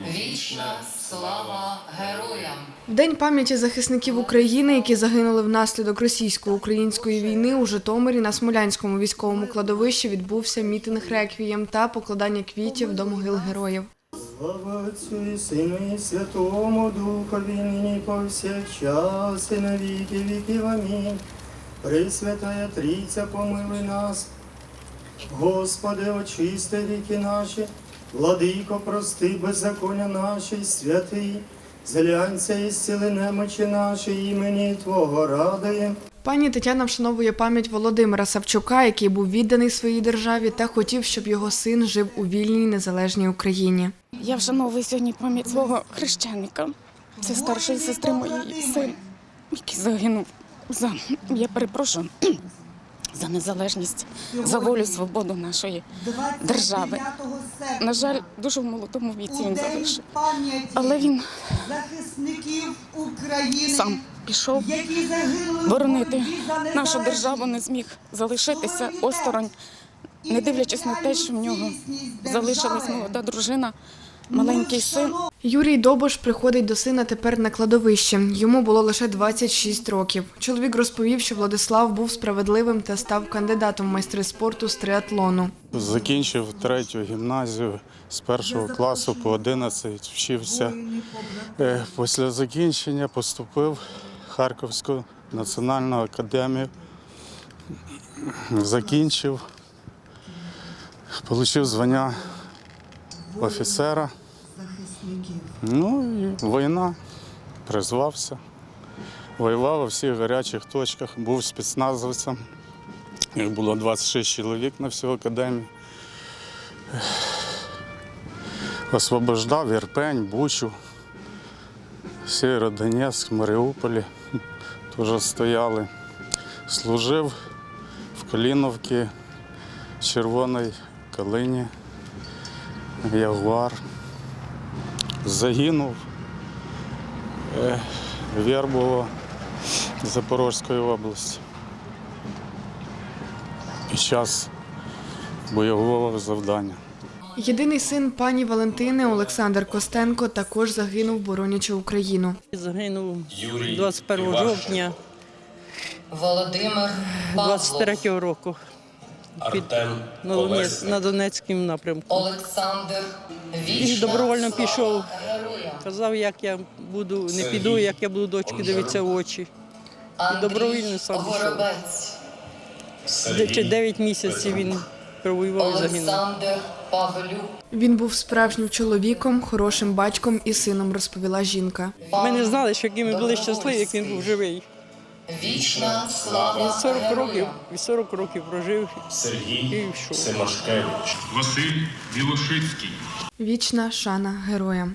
Вічна слава героям! В День пам'яті захисників України, які загинули внаслідок російсько-української війни, у Житомирі на Смолянському військовому кладовищі відбувся мітинг реквієм та покладання квітів до могил героїв. Слава Отцю і Сину і Святому Духові, нині повсякчас і на віки віків. Амінь. Пресвятая Трійця, помилуй нас. Господи, очисти ріки наші, владико, прости беззаконня наші, святий, зглянься і зціли немочі наші, імені Твого радує. Пані Тетяна вшановує пам'ять Володимира Савчука, який був відданий своїй державі та хотів, щоб його син жив у вільній незалежній Україні. Я вшановую сьогодні пам'ять свого хрещеника. Це старшої сестри моєї син, який загинув за я перепрошую за незалежність, за волю свободу нашої держави. На жаль, дуже в молодому віці він залишив. Але він сам пішов боронити нашу державу, не зміг залишитися осторонь, не дивлячись на те, що в нього залишилась молода дружина, маленький син. Юрій Добош приходить до сина тепер на кладовище. Йому було лише 26 років. Чоловік розповів, що Владислав був справедливим та став кандидатом в майстри спорту з триатлону. Закінчив третю гімназію з першого класу по 11 вчився. Е, Після закінчення поступив в Харківську національну академію. Закінчив, отримав звання офіцера. Ну і війна, призвався. Воював у всіх гарячих точках, був спецназовцем. Їх було 26 чоловік на всю академію. Освобождав Ірпень, Бучу, Сєвєродонецьк, Маріуполі теж стояли. Служив в Каліновці, Червоній Калині, Ягуар. Загинув е, Вербово Запорізької області під час бойового завдання. Єдиний син пані Валентини Олександр Костенко також загинув, боронячи Україну. Загинув 21 жовтня Володимир 23-го року Артем на, Донець, на Донецькому напрямку. Олександр Він добровольно пішов. Казав, як я буду, не піду, як я буду дочки дивитися в очі. Андрій добровільно сам пішов. 9 місяців він провоював і загинув. Олександр Павлюк, Він був справжнім чоловіком, хорошим батьком і сином, розповіла жінка. Ми не знали, що які ми були щасливі, як він був живий. Вічна слава 40 років, і 40 років прожив. Сергій Семашкевич. Василь Білошицький. Вічна шана героям.